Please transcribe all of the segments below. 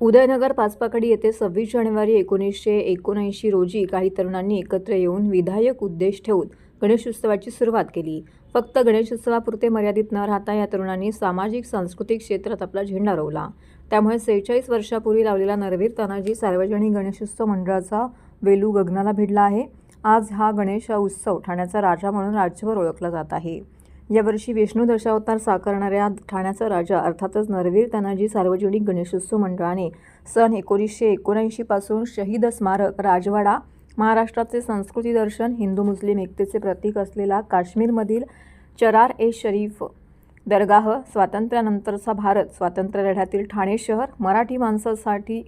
उदयनगर पाचपाकडी येथे सव्वीस जानेवारी एकोणीसशे एकोणऐंशी रोजी काही तरुणांनी एकत्र येऊन विधायक उद्देश ठेवून गणेशोत्सवाची सुरुवात केली. फक्त गणेशोत्सवापुरते मर्यादित न राहता या तरुणांनी सामाजिक सांस्कृतिक क्षेत्रात आपला झेंडा रोवला. त्यामुळे सेहेचाळीस वर्षापूर्वी लावलेला नरवीर तानाजी सार्वजनिक गणेशोत्सव मंडळाचा वेलू गगनाला भिडला आहे. आज हा गणेश उत्सव ठाण्याचा राजा म्हणून राज्यभर ओळखला जात आहे. यावर्षी विष्णू दशावतार साकारणाऱ्या ठाण्याचा राजा अर्थातच नरवीर तानाजी सार्वजनिक गणेशोत्सव मंडळाने सन एकोणीसशे एकोणऐंशीपासून शहीद स्मारक राजवाडा महाराष्ट्राचे संस्कृती दर्शन हिंदू मुस्लिम एकतेचे प्रतीक असलेला काश्मीरमधील चरार ए शरीफ दरगाह स्वातंत्र्यानंतरचा भारत स्वातंत्र्य लढ्यातील ठाणे शहर मराठी माणसासाठी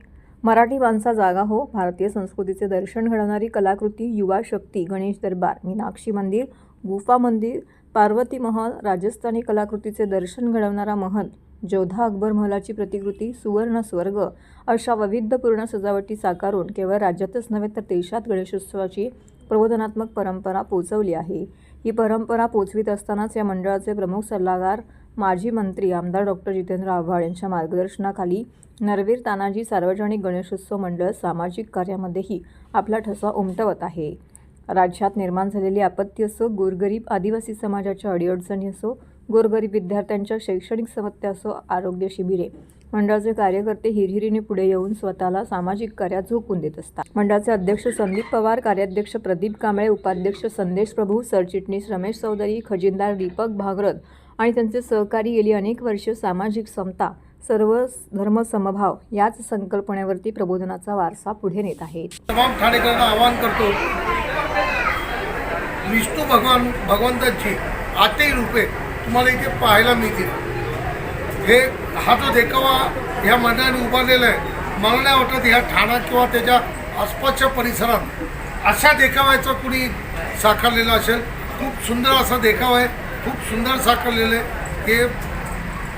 मराठी माणसा जागा हो भारतीय संस्कृतीचे दर्शन घडवणारी कलाकृती युवा शक्ती गणेश दरबार मीनाक्षी मंदिर गुफा मंदिर पार्वती महल राजस्थानी कलाकृतीचे दर्शन घडवणारा महल जोधा अकबर महलाची प्रतिकृती सुवर्ण स्वर्ग अशा वैविध्यपूर्ण सजावटी साकारून केवळ राज्यातच नव्हे तर देशात गणेशोत्सवाची प्रबोधनात्मक परंपरा पोचवली आहे. ही परंपरा पोचवीत असतानाच या मंडळाचे प्रमुख सल्लागार माजी मंत्री आमदार डॉक्टर जितेंद्र आव्हाड यांच्या मार्गदर्शनाखाली नरवीर तानाजी सार्वजनिक गणेशोत्सव मंडळ सामाजिक कार्यामध्येही आपला ठसा उमटवत आहे. राज्यात निर्माण झालेली आपत्ती असो गोरगरीब आदिवासी समाजाच्या अडीअडचणी असो गोरगरीब विद्यार्थ्यांच्या शैक्षणिक समस्या असो आरोग्य शिबिरे. मंडळाचे कार्यकर्ते हिरहिरीने पुढे येऊन स्वतःला सामाजिक कार्यात झोकून देत असतात. मंडळाचे अध्यक्ष संदीप पवार कार्याध्यक्ष प्रदीप कांबळे उपाध्यक्ष संदेश प्रभू सरचिटणीस रमेश चौधरी खजिनदार दीपक भागरथ आणि त्यांचे सहकारी गेली अनेक वर्ष सामाजिक समता सर्व धर्म समभाव याच संकल्पनेवरती प्रबोधनाचा वारसा पुढे नेत आहेत. तमाम ठाणेकरांना आवाहन करतो विष्णू भगवान भगवंतांची आठही रूपे तुम्हाला इथे पाहायला मिळतील. हे हा जो देखावा ह्या मंडळाने उभारलेला आहे मला नाही वाटत ह्या ठाणा किंवा त्याच्या आसपासच्या परिसरात अशा देखाव्याचं कुणी साकारलेलं असेल. खूप सुंदर असा देखावा आहे खूप सुंदर साकारलेलं आहे. हे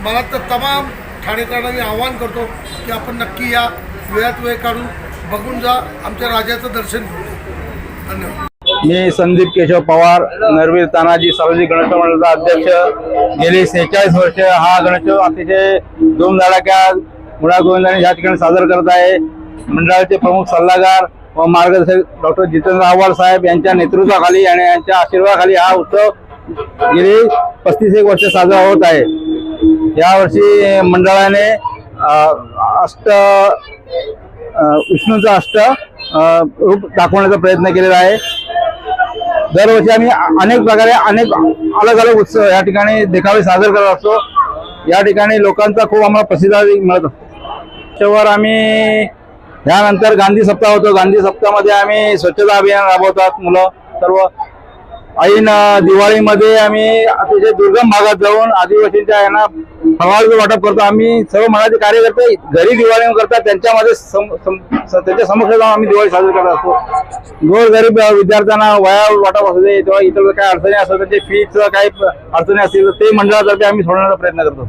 मला तर तमाम ठाणेकरांना मी आवाहन करतो की आपण नक्की या वेळात वेळ काढून बघून जा आमच्या राजाचं दर्शन घेऊ धन्यवाद. मी संदीप केशव पवार नरवीर तानाजी सार्वजनिक गणेश मंडळाचा अध्यक्ष. गेली सेहेचाळीस वर्ष हा गणेशोत्सव अतिशय धूमधडाक्या गुणागोविंदाने या ठिकाणी सादर करत आहे. मंडळाचे प्रमुख सल्लागार व मार्गदर्शक डॉक्टर जितेंद्र आव्हाड साहेब यांच्या नेतृत्वाखाली आणि यांच्या आशीर्वादाखाली हा उत्सव गेली पस्तीस एक वर्ष साजरा होत आहे. यावर्षी मंडळाने अष्ट अं, विष्णूचं अष्ट रूप दाखवण्याचा प्रयत्न केलेला आहे. दरवर्षी आम्ही अनेक प्रकारे अनेक अलग अलग उत्सव या ठिकाणी देखावे सादर करत असतो. या ठिकाणी लोकांचा खूप आम्हाला प्रसिद्ध मिळत असतो. त्यावर आम्ही यानंतर गांधी सप्ताह होतो. गांधी सप्ताहामध्ये आम्ही स्वच्छता अभियान राबवतात मुलं. सर्व ऐन दिवाळीमध्ये आम्ही अतिशय दुर्गम भागात जाऊन आदिवासींच्या यांना फळाचं वाटप करतो. आम्ही सर्व मनाचे कार्यकर्ते घरी दिवाळी करतात. त्यांच्यामध्ये त्यांच्या समक्ष जाऊन आम्ही दिवाळी साजरी करत असतो. गोरगरीब विद्यार्थ्यांना वया वाटप असू दे किंवा इतर काही अडचणी असतात त्यांचे फीचं काही अडचणी असतील तर ते मंडळातर्फे आम्ही सोडवण्याचा प्रयत्न करतो.